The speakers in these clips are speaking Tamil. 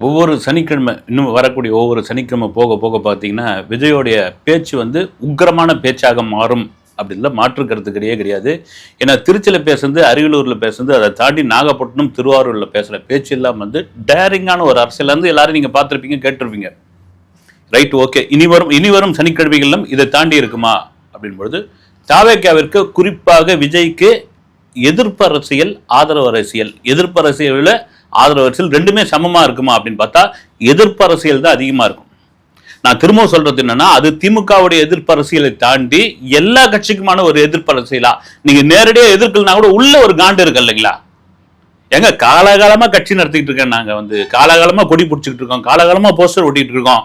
ஒவ்வொரு சனிக்கிழமை இன்னும் வரக்கூடிய ஒவ்வொரு சனிக்கிழமை போக போக பார்த்தீங்கன்னா விஜயோடைய பேச்சு வந்து உக்கிரமான பேச்சாக மாறும் அப்படின்ல மாற்று கருத்துக்கிடையே கிடையாது. ஏன்னா திருச்சியில் பேசுறது அரியலூரில் பேசுறது அதை தாண்டி நாகப்பட்டினம் திருவாரூரில் பேசுகிற பேச்சு இல்லாமல் வந்து டேரிங்கான ஒரு அரசியல் வந்து எல்லாரும் நீங்கள் பார்த்துருப்பீங்க கேட்டிருப்பீங்க. ரைட் ஓகே இனி வரும் இனி வரும் சனிக்கிழமைகளிலும் இதை தாண்டி இருக்குமா? அப்படின் பொழுது தாவேக்காவிற்கு குறிப்பாக விஜய்க்கு எதிர்ப்பு அரசியல் ஆதரவு அரசியல் எதிர்ப்பு அரசியலில் ஆதரவு அரசியல் ரெண்டுமே சமமா இருக்குமா அப்படின்னு பார்த்தா எதிர்ப்பு அரசியல் தான் அதிகமா இருக்கும். நான் திரும்பவும் சொல்றது என்னன்னா அது திமுகவுடைய எதிர்ப்பு அரசியலை தாண்டி எல்லா கட்சிக்குமான ஒரு எதிர்ப்பு அரசியலா? நீங்க நேரடியாக எதிர்க்கலனா கூட உள்ள ஒரு காண்டு இருக்கு இல்லைங்களா? எங்க காலகாலமா கட்சி நடத்திக்கிட்டு இருக்கேன் நாங்க வந்து. காலகாலமா கொடி பிடிச்சிக்கிட்டு இருக்கோம். காலகாலமா போஸ்டர் ஒட்டிட்டு இருக்கோம்.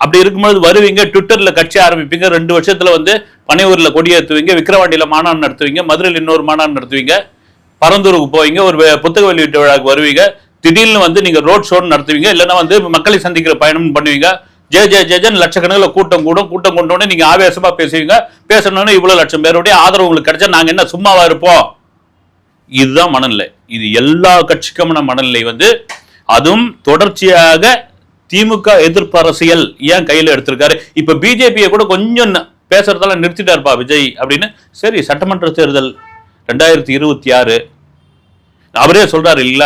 அப்படி இருக்கும்போது வருவீங்க ட்விட்டர்ல கட்சி ஆரம்பிப்பீங்க. ரெண்டு வருஷத்துல வந்து பனையூர்ல கொடியேற்றுவீங்க விக்கிரவாண்டியில மாநாடு நடத்துவீங்க மதுரையில் இன்னொரு மாநாடு நடத்துவீங்க. பரந்தூருக்கு போவீங்க ஒரு புத்தக வெளியீட்டு விழாக்கு வருவீங்க. திடீர்னு வந்து நீங்க ரோட் ஷோ நடத்துவீங்க இல்லைன்னா வந்து மக்களை சந்திக்கிற பயணம் பண்ணுவீங்க. ஜே ஜே ஜேஜன் லட்சக்கணக்கில் கூட்டம் கூடும். கூட்டம் கொண்டோடனே நீங்க ஆவேசமா பேசுவீங்க. பேசணும்னு இவ்வளவு லட்சம் பேருடைய ஆதரவு உங்களுக்கு கிடைச்சா நாங்க என்ன சும்மாவா இருப்போம்? இதுதான் மனநிலை. இது எல்லா கட்சிக்குமான மனநிலை வந்து அதுவும் தொடர்ச்சியாக திமுக எதிர்ப்பு அரசியல் ஏன் கையில் எடுத்திருக்காரு? இப்ப பிஜேபியை கூட கொஞ்சம் பேசுறதெல்லாம் நிறுத்திட்டாருப்பா விஜய் அப்படின்னு. சரி சட்டமன்ற தேர்தல் ரெண்டாயிரத்தி இருபத்தி ஆறு அவரே சொல்றாரு இல்ல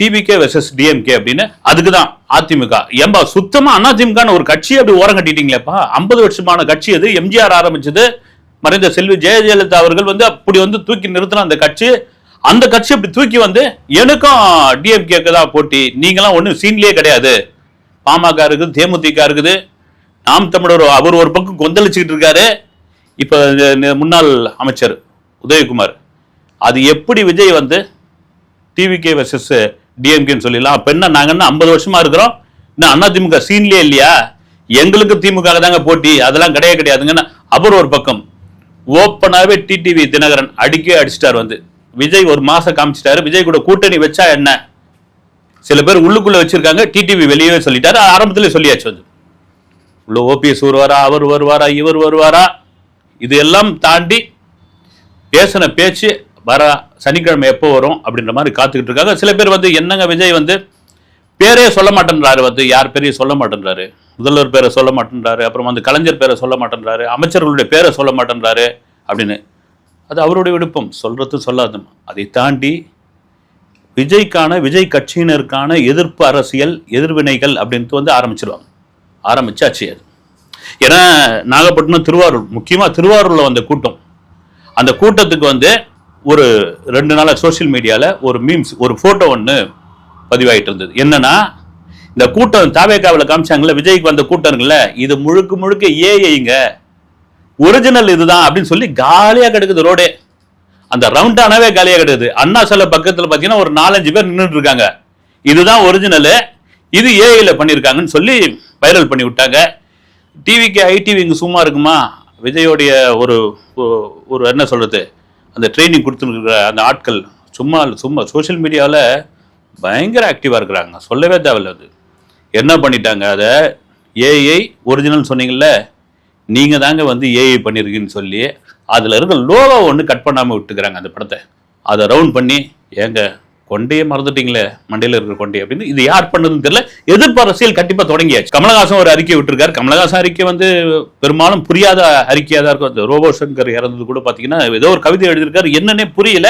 டிபிகே வெர்சஸ் டிஎம்கே அப்படின்னு. அதுக்கு தான் அதிமுக. ஏம்பா சுத்தமா அதிமுகன்னு ஒரு கட்சி அப்படி ஓரம் கட்டிட்டீங்களேப்பா? ஐம்பது வருஷமான கட்சி அது எம்ஜிஆர் ஆரம்பிச்சது. மறைந்த செல்வி ஜெயலலிதா அவர்கள் வந்து அப்படி வந்து தூக்கி நிறுத்தின அந்த கட்சி. அந்த கட்சி அப்படி தூக்கி வந்து எனக்கும் டிஎம்கேக்கு தான் போட்டி. நீங்களாம் ஒன்றும் சீன்லேயே கிடையாது. பாமக இருக்குது தேமுதிக இருக்குது. நாம் தமிழர் அவர் ஒரு பக்கம் கொந்தளிச்சுக்கிட்டு இருக்காரு. இப்போ இந்த முன்னாள் அமைச்சர் உதயகுமார். அது எப்படி விஜய் வந்து டிவிகே வர்சஸ் டிஎம்கேன்னு சொல்லிடலாம். அப்போ என்ன நாங்கள் என்ன ஐம்பது வருஷமா இருக்கிறோம்? இன்னும் அண்ணா திமுக சீன்லேயே இல்லையா? எங்களுக்கு திமுக தாங்க போட்டி. அதெல்லாம் கிடையாது கிடையாதுங்கன்னு அவர் ஒரு பக்கம். ஓப்பனாகவே டிடிவி தினகரன் அடிக்கே அடிச்சிட்டார் வந்து. விஜய் ஒரு மாசம் காமிச்சிட்டாரு. விஜய் கூட கூட்டணி வச்சா என்ன? சில பேர் உள்ளுக்குள்ள வச்சிருக்காங்க. டிடிவி வெளியவே சொல்லிட்டாரு. ஆரம்பத்திலே சொல்லியாச்சு வந்து. உள்ள ஓபிஎஸ் வருவாரா அவர் வருவாரா இவர் வருவாரா? இது எல்லாம் தாண்டி பேசின பேச்சு வர சனிக்கிழமை எப்போ வரும் அப்படின்ற மாதிரி காத்துக்கிட்டு இருக்காங்க. சில பேர் வந்து என்னங்க விஜய் வந்து பேரே சொல்ல மாட்டேன்றாரு வந்து. யார் பேரையும் சொல்ல மாட்டேன்றாரு. முதல்வர் பேரை சொல்ல மாட்டேன்றாரு. அப்புறம் வந்து கலைஞர் பேரை சொல்ல மாட்டேன்றாரு. அமைச்சர்களுடைய பேரை சொல்ல மாட்டேன்றாரு அப்படின்னு. அது அவருடைய விருப்பம். சொல்றது சொல்லாதும். அதை தாண்டி விஜய்க்கான விஜய் கட்சியினருக்கான எதிர்ப்பு அரசியல் எதிர்வினைகள் அப்படின்ட்டு வந்து ஆரம்பிச்சிருவாங்க. ஆரம்பிச்சாச்சு அது. ஏன்னா நாகப்பட்டினம் திருவாரூர் முக்கியமாக திருவாரூரில் வந்த கூட்டம். அந்த கூட்டத்துக்கு வந்து ஒரு ரெண்டு நாளாக சோஷியல் மீடியாவில் ஒரு மீம்ஸ் ஒரு ஃபோட்டோ ஒன்று பதிவாயிட்டு இருந்தது. என்னன்னா இந்த கூட்டம் தாவேக்காவில் காமிச்சாங்கல்ல விஜய்க்கு வந்த கூட்டம் இருக்குல்ல இது முழுக்க முழுக்க ஏஐங்க ஒரிஜினல் இதுதான் அப்படின்னு சொல்லி காலியாக கிடக்குது ரோடே அந்த ரவுண்டானவே காலியாக கிடக்குது. அண்ணா சில பக்கத்தில் பார்த்தீங்கன்னா ஒரு நாலஞ்சு பேர் நின்றுட்டு இருக்காங்க. இதுதான் ஒரிஜினலு இது ஏஐயில் பண்ணியிருக்காங்கன்னு சொல்லி வைரல் பண்ணி விட்டாங்க. டிவிக்கு ஐடிவி இங்கே சும்மா இருக்குமா? விஜயோடைய ஒரு ஒரு என்ன சொல்றது? அந்த ட்ரைனிங் கொடுத்துருக்குற அந்த ஆட்கள் சும்மா சும்மா சோஷியல் மீடியாவில் பயங்கர ஆக்டிவாக இருக்கிறாங்க. சொல்லவே தேவையில்ல அது. என்ன பண்ணிட்டாங்க? அதை ஏஐ ஒரிஜினல் சொன்னீங்கல்ல? நீங்கள் தாங்க வந்து ஏஐ பண்ணியிருக்கீங்கன்னு சொல்லி அதில் இருக்க லோகோ ஒன்று கட் பண்ணாமல் விட்டுக்கிறாங்க அந்த படத்தை. அதை ரவுண்ட் பண்ணி ஏங்க கொண்டையே மறந்துட்டீங்களே? மண்டையில் இருக்கிற கொண்டை அப்படின்னு இது யார் பண்ணதுன்னு தெரியல. எதிர்ப்பு அரசியல் கண்டிப்பாக தொடங்கியாச்சு. கமலஹாசன் ஒரு அறிக்கை விட்டுருக்காரு. கமலஹாசன் அறிக்கை வந்து பெரும்பாலும் புரியாத அறிக்கையாக தான் இருக்கும். அந்த ரோபோ சங்கர் இறந்தது கூட பார்த்தீங்கன்னா ஏதோ ஒரு கவிதை எழுதியிருக்காரு. என்னன்னே புரியல.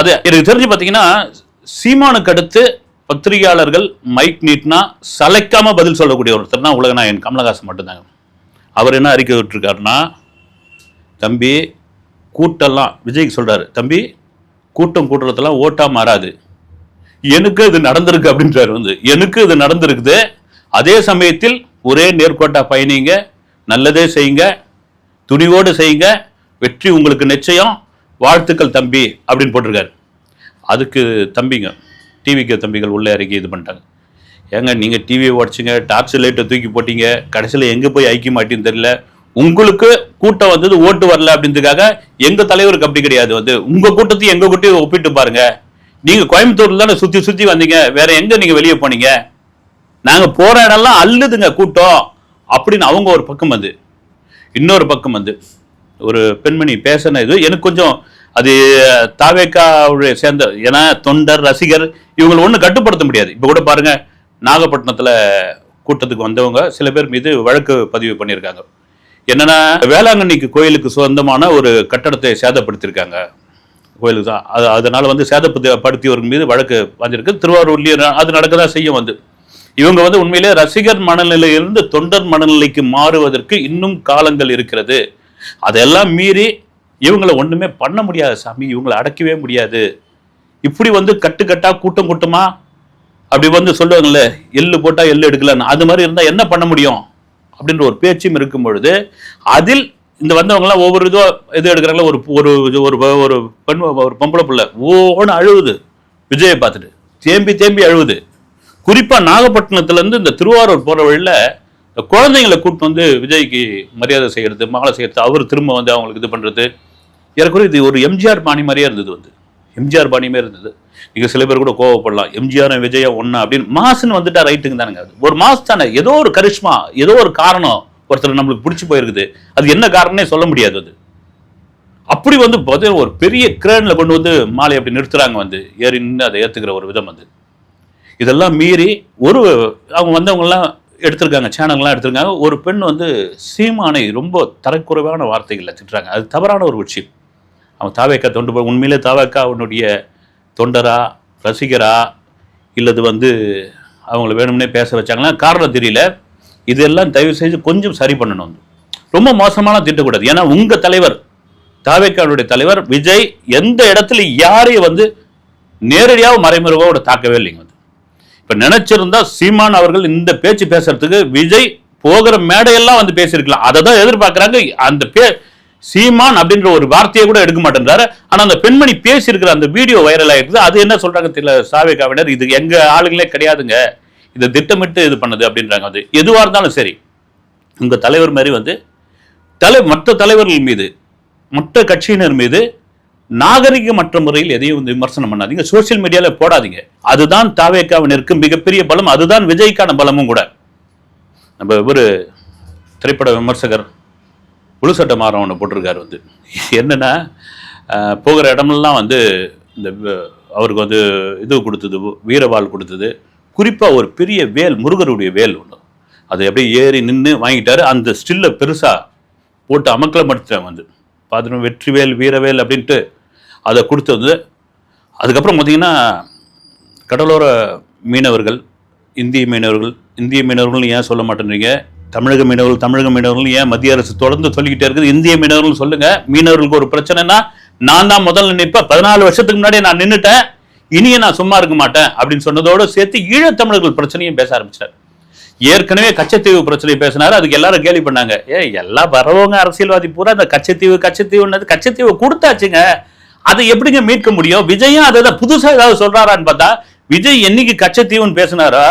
அது எனக்கு தெரிஞ்சு பார்த்தீங்கன்னா சீமானுக்கு அடுத்து பத்திரிகையாளர்கள் மைக் நீட்னா சலைக்காமல் பதில் சொல்லக்கூடிய ஒருத்தர்னா உலகநாயகன் கமலஹாசன் மட்டும்தாங்க. அவர் என்ன அறிக்கை விட்டுருக்காருன்னா தம்பி கூட்டம்லாம் விஜய்க்கு சொல்கிறாரு தம்பி கூட்டம் கூட்டுறதெல்லாம் ஓட்டாக மாறாது. எனக்கு இது நடந்திருக்கு அப்படின்றாரு வந்து. எனக்கு இது நடந்திருக்குது. அதே சமயத்தில் ஒரே நேர்கோட்டா பயணிங்க. நல்லதே செய்யுங்க. துணிவோடு செய்யுங்க. வெற்றி உங்களுக்கு நிச்சயம். வாழ்த்துக்கள் தம்பி அப்படின்னு போட்டிருக்காரு. அதுக்கு தம்பிங்க டிவிக்கு தம்பிகள் உள்ளே இறக்கி இது பண்ணிட்டாங்க. ஏங்க நீங்கள் டிவியை உடச்சிங்க டார்ச் லைட்டை தூக்கி போட்டீங்க கடைசியில் எங்கே போய் ஐக்கிய மாட்டேன்னு தெரியல. உங்களுக்கு கூட்டம் வந்தது ஓட்டு வரல அப்படின்றதுக்காக எங்கள் தலைவருக்கு அப்படி கிடையாது. வந்து உங்கள் கூட்டத்தையும் எங்கள் கூட்டையும் ஒப்பிட்டு பாருங்கள் நீங்கள் கோயம்புத்தூர்ல தானே சுற்றி சுற்றி வந்தீங்க. வேற எங்கே நீங்கள் வெளியே போனீங்க? நாங்கள் போகிற இடம்லாம் அல்லுதுங்க கூட்டம். அப்படின்னு அவங்க ஒரு பக்கம் வந்து. இன்னொரு பக்கம் வந்து. ஒரு பெண்மணி பேசின இது எனக்கு கொஞ்சம் அது தாவேக்காவுடைய சேர்ந்த ஏன்னா தொண்டர் ரசிகர் இவங்களை ஒன்றும் கட்டுப்படுத்த முடியாது. இப்போ கூட பாருங்க நாகப்பட்டினத்தில் கூட்டத்துக்கு வந்தவங்க சில பேர் மீது வழக்கு பதிவு பண்ணியிருக்காங்க. என்னன்னா வேளாங்கண்ணிக்கு கோயிலுக்கு சொந்தமான ஒரு கட்டடத்தை சேதப்படுத்தியிருக்காங்க. கோயிலுக்கு தான். அது அதனால் வந்து சேதப்படுத்தியவர்கள் மீது வழக்கு வந்திருக்கு திருவாரூர்லேயும் அது நடக்க தான் செய்யும் வந்து. இவங்க வந்து உண்மையிலே ரசிகர் மனநிலையிலிருந்து தொண்டர் மனநிலைக்கு மாறுவதற்கு இன்னும் காலங்கள் இருக்கிறது. அதெல்லாம் மீறி இவங்களை ஒன்றுமே பண்ண முடியாது சாமி. இவங்களை அடக்கவே முடியாது. இப்படி வந்து கட்டுக்கட்டா கூட்டம் கூட்டமா அப்படி வந்து சொல்லுவாங்கல்ல எள்ளு போட்டால் எள்ளு எடுக்கலன்னு. அது மாதிரி இருந்தால் என்ன பண்ண முடியும்? அப்படின்ற ஒரு பேச்சும் இருக்கும் பொழுது அதில் இந்த வந்தவங்கலாம் ஒவ்வொரு இதோ இது எடுக்கிறாங்களா? ஒரு ஒரு ஒரு ஒரு பெண் ஒரு பொம்பளை பிள்ளை ஓன்னு அழுவுது. விஜயை பார்த்துட்டு. தேம்பி தேம்பி அழுவுது. குறிப்பா நாகப்பட்டினத்துல இருந்து இந்த திருவாரூர் போற வழியில குழந்தைங்களை கூப்பிட்டு வந்து விஜய்க்கு மரியாதை செய்யறது மாலை செய்யறது அவர் திரும்ப வந்து அவங்களுக்கு இது பண்றது. ஏறக்குறைய இது ஒரு எம்ஜிஆர் பாணி மாதிரியே இருந்தது வந்து. எம்ஜிஆர் பாணி மாதிரி இருந்தது. நீங்க சில பேர் கூட கோவப்படலாம். எம்ஜிஆர் விஜயா ஒன்று அப்படின்னு. மாசுன்னு வந்துட்டா ரைட்டுங்க தானுங்க. அது ஒரு மாசு தானே. ஏதோ ஒரு கரிஷ்மா ஏதோ ஒரு காரணம். ஒருத்தர் நம்மளுக்கு பிடிச்சி போயிருக்குது. அது என்ன காரணம்னே சொல்ல முடியாது அது. அப்படி வந்து பார்த்தீங்கன்னா ஒரு பெரிய கிரேன்ல கொண்டு வந்து மாலை அப்படி நிறுத்துறாங்க வந்து. ஏறி நின்று அதை ஏத்துக்கிற ஒரு விதம் வந்து இதெல்லாம் மீறி ஒரு அவங்க வந்தவங்கெல்லாம் எடுத்திருக்காங்க சேனல்லாம் எடுத்திருக்காங்க. ஒரு பெண் வந்து சீமானை ரொம்ப தரக்குறைவான வார்த்தைகளில் திட்டுறாங்க. அது தவறான ஒரு விஷயம். அவன் தாவேக்கா தொண்டு போ- உண்மையிலே தாவேக்கா அவனுடைய தொண்டரா ரசிகரா இல்லது வந்து அவங்கள வேணும்னே பேச வச்சாங்களா? காரணம் தெரியல. இதெல்லாம் தயவு செய்து கொஞ்சம் சரி பண்ணணும் வந்து. ரொம்ப மோசமான திட்டக்கூடாது. ஏன்னா உங்கள் தலைவர் தாவேக்கானுடைய தலைவர் விஜய் எந்த இடத்துல யாரையும் வந்து நேரடியாக மறைமுகவோட தாக்கவே இல்லைங்க வந்து. இப்போ நினச்சிருந்தா சீமான் அவர்கள் இந்த பேச்சு பேசுறதுக்கு விஜய் போகிற மேடையெல்லாம் வந்து பேசியிருக்கலாம். அதை தான் எதிர்பார்க்குறாங்க. அந்த பே சீமான் அப்படின்ற ஒரு வார்த்தையை கூட எடுக்க மாட்டேன்றாரு. ஆனால் அந்த பெண்மணி பேசியிருக்கிற அந்த வீடியோ வைரல் ஆகிருக்குது அது என்ன சொல்கிறாங்க தெரியல சாவேகாவினர் இது எங்கள் ஆளுங்களே கிடையாதுங்க. இதை திட்டமிட்டு இது பண்ணுது அப்படின்றாங்க அது. எதுவாக இருந்தாலும் சரி. உங்கள் தலைவர் மாதிரி வந்து தலை மற்ற தலைவர்கள் மீது மற்ற கட்சியினர் மீது நாகரிகமற்ற முறையில் எதையும் வந்து விமர்சனம் பண்ணாதீங்க. சோஷியல் மீடியாவில் போடாதீங்க. அதுதான் தாவேக்காவினருக்கு மிகப்பெரிய பலம். அதுதான் விஜய்க்கான பலமும் கூட. நம்ம ஒரு திரைப்பட விமர்சகர் புழுசட்டை மாறம் ஒன்று போட்டிருக்காரு வந்து. என்னன்னா போகிற இடமெல்லாம் வந்து இந்த அவருக்கு வந்து இது கொடுத்தது வீரவாள் கொடுத்தது. குறிப்பாக ஒரு பெரிய வேல் முருகருடைய வேல் ஒன்று அதை அப்படியே ஏறி நின்று வாங்கிட்டாரு. அந்த ஸ்டில்லை பெருசாக போட்டு அமக்கலப்படுத்துறாங்க வந்து. பார்த்துட்டு வெற்றிவேல் வீரவேல் அப்படின்ட்டு அதை கொடுத்தது அதுக்கப்புறம் பார்த்தீங்கன்னா கடலோர மீனவர்கள் இந்திய மீனவர்கள் இந்திய மீனவர்கள் ஏன் சொல்ல மாட்டேன்றீங்க? தமிழக மீனவர்கள் தமிழக மீனவர்கள் ஏன் மத்திய அரசு தொடர்ந்து சொல்லிக்கிட்டே இருக்குது? இந்திய மீனவர்கள் சொல்லுங்கள் மீனவர்களுக்கு ஒரு பிரச்சனைனா நான் தான் முதல்ல நிற்பேன். பதினாலு வருஷத்துக்கு முன்னாடியே நான் நின்றுட்டேன் இனிய நான் சும்மா இருக்க மாட்டேன் அப்படின்னு சொன்னதோடு சேர்த்து ஈழத்தமிழர்கள் பிரச்சனையும் பேச ஆரம்பிச்சார். ஏற்கனவே கச்சத்தீவு பிரச்சனை பேசினாரு. அதுக்கு எல்லாரும் கேள்வி பண்ணாங்க. ஏ எல்லாம் வரவங்க அரசியல்வாதி பூரா இந்த கச்சத்தீவு கச்சத்தீவுன்னது கச்சத்தீவு கொடுத்தாச்சுங்க. அதை எப்படிங்க மீட்க முடியும்? விஜயும் அதை தான் புதுசா ஏதாவது சொல்றாரான்னு பார்த்தா விஜய் என்னைக்கு கச்சத்தீவுன்னு பேசினாரா?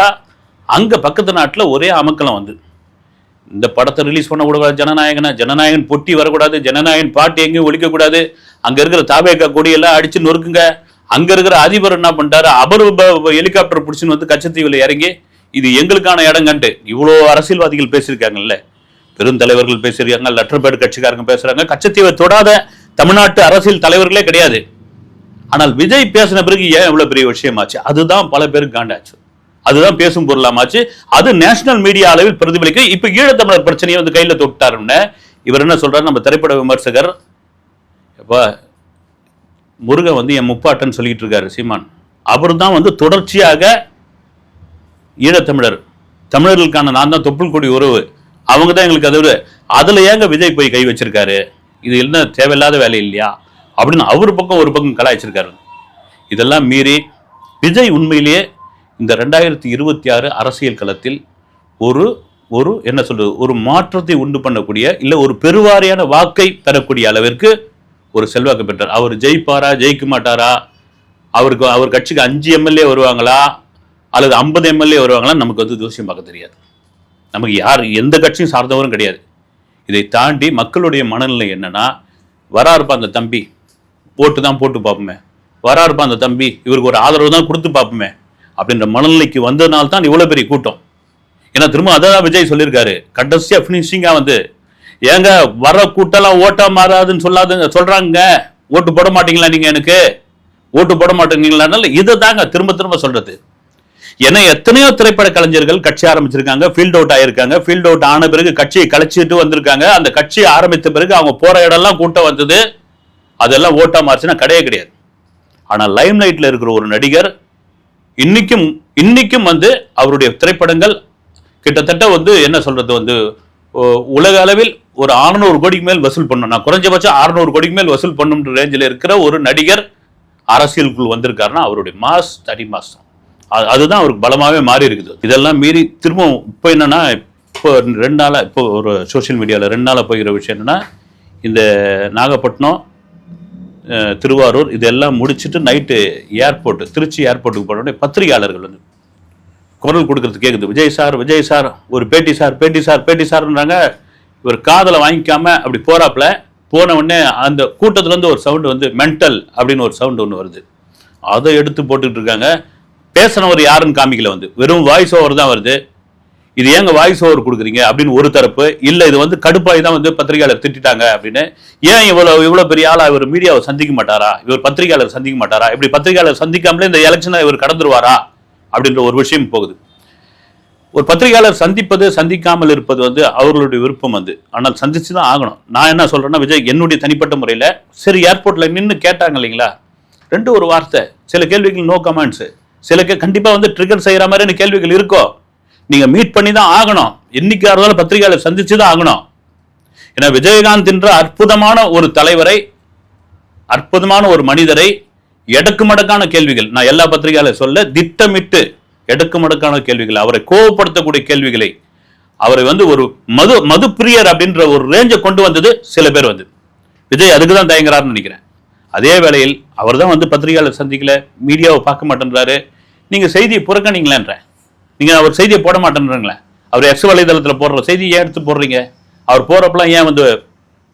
அங்க பக்கத்து நாட்டில் ஒரே அமக்கலம் வந்து. இந்த படத்தை ரிலீஸ் பண்ண கூடாது ஜனநாயகனா. ஜனநாயகன் பொட்டி வரக்கூடாது ஜனநாயகன் பாட்டு எங்கேயும் ஒழிக்கக்கூடாது. அங்கே இருக்கிற தாபேக்கா கொடியெல்லாம் அடிச்சு நொறுக்குங்க. அங்க இருக்கிற அதிபர் என்ன பண்ணிட்டாரு? அவர் ஹெலிகாப்டர் பிடிச்சின்னு வந்து கச்சத்தீவில் இறங்கி இது எங்களுக்கான இடங்கன்ட்டு இவ்வளோ அரசியல்வாதிகள் பேசியிருக்காங்கல்ல. பெருந்தலைவர்கள் பேசியிருக்காங்க லெட்டர் பேட் கட்சிக்காரங்க பேசுறாங்க. கச்சத்தீவை தொடாத தமிழ்நாட்டு அரசியல் தலைவர்களே கிடையாது. ஆனால் விஜய் பேசின பிறகு ஏன் எவ்வளோ பெரிய விஷயமாச்சு? அதுதான் பல பேருக்கு காண்டாச்சு. அதுதான் பேசும் பொருளாமாச்சு. அது நேஷனல் மீடியா அளவில் பிரதிபலிக்க இப்ப ஈழத்தமிழர் பிரச்சனையை வந்து கையில தொட்டாருன்னு இவர் என்ன சொல்றாரு? நம்ம திரைப்பட விமர்சகர் எப்பா முருகன் வந்து என் முப்பாட்டன் சொல்லிட்டு இருக்காரு சீமான். அவர் தான் வந்து தொடர்ச்சியாக ஈழத்தமிழர். தமிழர்களுக்கான நான் தான் தொப்புள் கொடி உறவு. அவங்க தான் எங்களுக்கு அது அதில் ஏங்க விஜய் போய் கை வச்சிருக்காரு? இது என்ன தேவையில்லாத வேலை இல்லையா? அப்படின்னு அவர் பக்கம் ஒரு பக்கம் கலாய்ச்சிருக்காரு. இதெல்லாம் மீறி விஜய் உண்மையிலேயே இந்த ரெண்டாயிரத்தி இருபத்தி ஆறு அரசியல் களத்தில் ஒரு ஒரு என்ன சொல்றது ஒரு மாற்றத்தை உண்டு பண்ணக்கூடிய இல்ல ஒரு பெருவாரியான வாக்கை பெறக்கூடிய அளவிற்கு ஒரு செல்வாக்கு பெற்றார். அவர் ஜெயிப்பாரா ஜெயிக்க மாட்டாரா அவருக்கு அவர் கட்சிக்கு அஞ்சு எம்எல்ஏ வருவாங்களா? அல்லது ஐம்பது எம்எல்ஏ வருவாங்களா? நமக்கு வந்து ஜோசியம் பார்க்க தெரியாது. நமக்கு யார் எந்த கட்சியும் சார்ந்தவரும் கிடையாது. இதை தாண்டி மக்களுடைய மனநிலை என்னன்னா இருப்பான் அந்த தம்பி போட்டு தான் போட்டு பார்ப்போமே. வராருப்பா அந்த தம்பி இவருக்கு ஒரு ஆதரவு தான் கொடுத்து பார்ப்போமே. அப்படின்ற மனநிலைக்கு வந்ததுனால தான் இவ்வளோ பெரிய கூட்டம். ஏன்னா திரும்ப அதான் விஜய் சொல்லியிருக்காரு. கடைசியாக ஃபினிஷிங்காக வந்து ஏங்க வர கூட்டம்லாம் ஓட்டா மாறாதுன்னு சொல்லாதுங்க சொல்றாங்க. ஓட்டு போட மாட்டீங்களா நீங்க எனக்கு? ஓட்டு போட மாட்டீங்களானால இதை தாங்க திரும்ப திரும்ப சொல்றது. ஏன்னா எத்தனையோ திரைப்பட கலைஞர்கள் கட்சி ஆரம்பிச்சிருக்காங்க ஃபீல்ட் அவுட் ஆயிருக்காங்க ஃபீல்ட் அவுட் ஆன பிறகு கட்சியை கலைச்சிட்டு வந்திருக்காங்க. அந்த கட்சி ஆரம்பித்த பிறகு அவங்க போற இடம்லாம் கூட்டம் வந்தது. அதெல்லாம் ஓட்டா மாறுச்சுன்னா கிடையவே கிடையாது. ஆனா லைம் லைட்ல இருக்கிற ஒரு நடிகர் இன்னைக்கும் இன்னைக்கும் வந்து அவருடைய திரைப்படங்கள் கிட்டத்தட்ட வந்து என்ன சொல்றது வந்து உலக அளவில் ஒரு 600 கோடிக்கு மேல் வசூல் பண்ணும். நான் குறைஞ்சபட்சம் 600 கோடிக்கு மேல் வசூல் பண்ணுன்ற ரேஞ்சில் இருக்கிற ஒரு நடிகர் அரசியலுக்குள் வந்திருக்காருன்னா அவருடைய மாஸ் தனி மாஸ் தான். அது- அதுதான் அவருக்கு பலமாகவே மாறி இருக்குது. இதெல்லாம் மீறி திரும்பவும் இப்போ என்னன்னா இப்போ ரெண்டு நாளாக இப்போ ஒரு சோஷியல் மீடியாவில் ரெண்டு நாளாக போகிற விஷயம் என்னென்னா இந்த நாகப்பட்டினம் திருவாரூர் இதெல்லாம் முடிச்சுட்டு நைட்டு ஏர்போர்ட் திருச்சி ஏர்போர்ட்டுக்கு போன உடனே பத்திரிகையாளர்கள் வந்து குரல் கொடுக்கறது கேட்குது விஜய் சார் விஜய் சார் ஒரு பேட்டி சார் பேட்டி சார் பேட்டி சார்ன்றாங்க. இவர் காதலை வாங்கிக்காம அப்படி போறாப்புல. போன உடனே அந்த கூட்டத்துலேருந்து ஒரு சவுண்டு வந்து மென்டல் அப்படின்னு ஒரு சவுண்டு ஒன்று வருது. அதை எடுத்து போட்டுக்கிட்டு இருக்காங்க. பேசினவர் யாருன்னு காமிக்கல வந்து. வெறும் வாய்ஸ் ஓவர் தான் வருது. இது ஏங்க வாய்ஸ் ஓவர் கொடுக்குறீங்க? அப்படின்னு ஒரு தரப்பு இல்லை இது வந்து கடுப்பாகி தான் வந்து பத்திரிகையாளர் திட்டிட்டாங்க அப்படின்னு. ஏன் இவ்வளோ இவ்வளோ பெரிய ஆளாக இவர் மீடியாவை சந்திக்க மாட்டாரா? இவர் பத்திரிகையாளர் சந்திக்க மாட்டாரா? இப்படி பத்திரிகையாளர் சந்திக்காமலே இந்த எலெக்ஷனை இவர் கடந்துருவாரா? அப்படின்ற ஒரு விஷயம் போகுது. ஒரு பத்திரிகையாளர் சந்திப்பது சந்திக்காமல் இருப்பது வந்து அவர்களுடைய விருப்பம் வந்து ஆனால் சந்திச்சு தான் ஆகணும். நான் என்ன சொல்கிறேன்னா விஜய் என்னுடைய தனிப்பட்ட முறையில் சரி ஏர்போர்ட்டில் நின்று கேட்டாங்க இல்லைங்களா? ரெண்டு ஒரு வார்த்தை. சில கேள்விகள் நோ கமெண்ட்ஸு சில கே கண்டிப்பாக வந்து ட்ரிகர் செய்கிற மாதிரியான கேள்விகள் இருக்கோ? நீங்கள் மீட் பண்ணி தான் ஆகணும். என்றைக்காக இருந்தாலும் பத்திரிகையாளர் சந்திச்சு தான் ஆகணும். ஏன்னா விஜயகாந்த் என்ற அற்புதமான ஒரு தலைவரை அற்புதமான ஒரு மனிதரை எடுக்கு மடக்கான கேள்விகள். நான் எல்லா பத்திரிகையாளர் சொல்ல திட்டமிட்டு எடுக்கு மடக்கான கேள்விகள் அவரை கோவப்படுத்தக்கூடிய கேள்விகளை. அவரை வந்து ஒரு மது மது பிரியர் அப்படின்ற ஒரு ரேஞ்சை கொண்டு வந்தது சில பேர் வந்து. விஜய் அதுக்கு தான் தயங்குறாருன்னு நினைக்கிறேன். அதே வேளையில் அவர் தான் வந்து பத்திரிகையாளர் சந்திக்கல மீடியாவை பார்க்க மாட்டேன்றாரு. நீங்க செய்தியை புறக்கணிங்களேன்ற. நீங்க அவர் செய்தியை போட மாட்டேன்றீங்களே. அவர் எக்ஸ் வலைதளத்தில் போடுற செய்தியை ஏன் எடுத்து போடுறீங்க? அவர் போகிறப்பெல்லாம் ஏன் வந்து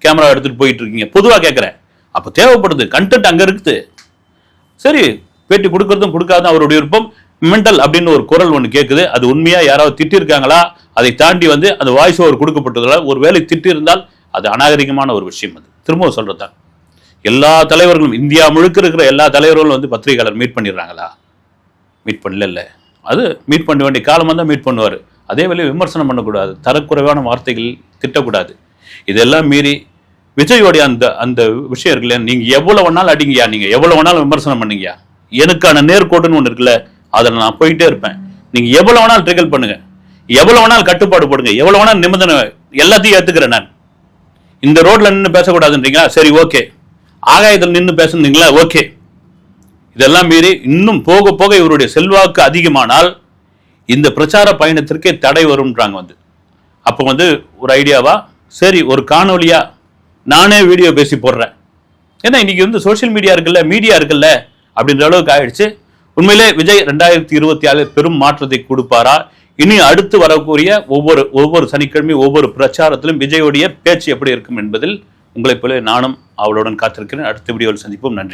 கேமரா எடுத்துகிட்டு போயிட்டு இருக்கீங்க? பொதுவாக கேட்குறேன் அப்போ தேவைப்படுது கண்டென்ட் அங்கே இருக்குது. சரி பேட்டி கொடுக்கறதும் கொடுக்காதும் அவருடைய விருப்பம். மென்டல் அப்படின்னு ஒரு குரல் ஒன்று கேட்குது அது உண்மையாக யாராவது திட்டிருக்காங்களா? அதை தாண்டி வந்து அந்த வாய்ஸ் ஓவர் கொடுக்கப்பட்டதால் ஒரு வேலை திட்டிருந்தால் அது அநாகரிகமான ஒரு விஷயம் அது. திரும்பவும் சொல்றதுதான் எல்லா தலைவர்களும் இந்தியா முழுக்க இருக்கிற எல்லா தலைவர்களும் வந்து பத்திரிகையாளர் மீட் பண்ணிடுறாங்களா? மீட் பண்ணல அது மீட் பண்ண வேண்டிய காலம் வந்தால் மீட் பண்ணுவார். அதே வேலையை விமர்சனம் பண்ணக்கூடாது. தரக்குறைவான வார்த்தைகள் திட்டக்கூடாது. இதெல்லாம் மீறி விஜயோடைய அந்த அந்த விஷயம் இருக்குல்ல நீங்க எவ்வளவு வேணாலும் அடிங்கயா நீங்க எவ்வளவு வேணாலும் விமர்சனம் பண்ணீங்கயா எனக்கான நேர்கோட்டுன்னு ஒன்று இருக்குல்ல அதில் நான் போயிட்டே இருப்பேன். நீங்க எவ்வளவு வேணாலும் ட்ரிகல் பண்ணுங்க. எவ்வளவு வேணாலும் கட்டுப்பாடு போடுங்க. எவ்வளவு வேணாலும் நிபந்தனை எல்லாத்தையும் ஏத்துக்கிறேன் நான். இந்த ரோட்ல நின்று பேசக்கூடாதுன்றீங்களா? சரி ஓகே. ஆகாயத்தில் நின்று பேசுனீங்களா ஓகே. இதெல்லாம் மீறி இன்னும் போக போக இவருடைய செல்வாக்கு அதிகமானால் இந்த பிரச்சார பயணத்திற்கே தடை வரும்ன்றாங்க வந்து. அப்போ வந்து ஒரு ஐடியாவா சரி ஒரு காணொலியா நானே வீடியோ பேசி போடுறேன். ஏன்னா இன்னைக்கு வந்து சோஷியல் மீடியா இருக்குல்ல மீடியா இருக்குல்ல அப்படின்ற அளவுக்கு ஆயிடுச்சு. உண்மையிலே விஜய் ரெண்டாயிரத்தி இருபத்தி ஆறு பெரும் மாற்றத்தை கொடுப்பாரா? இனி அடுத்து வரக்கூடிய ஒவ்வொரு ஒவ்வொரு சனிக்கிழமை ஒவ்வொரு பிரச்சாரத்திலும் விஜயோடைய பேச்சு எப்படி இருக்கும் என்பதில் உங்களைப் போல நானும் அவளுடன் காத்திருக்கிறேன். அடுத்த வீடியோவில் சந்திப்போம். நன்றி.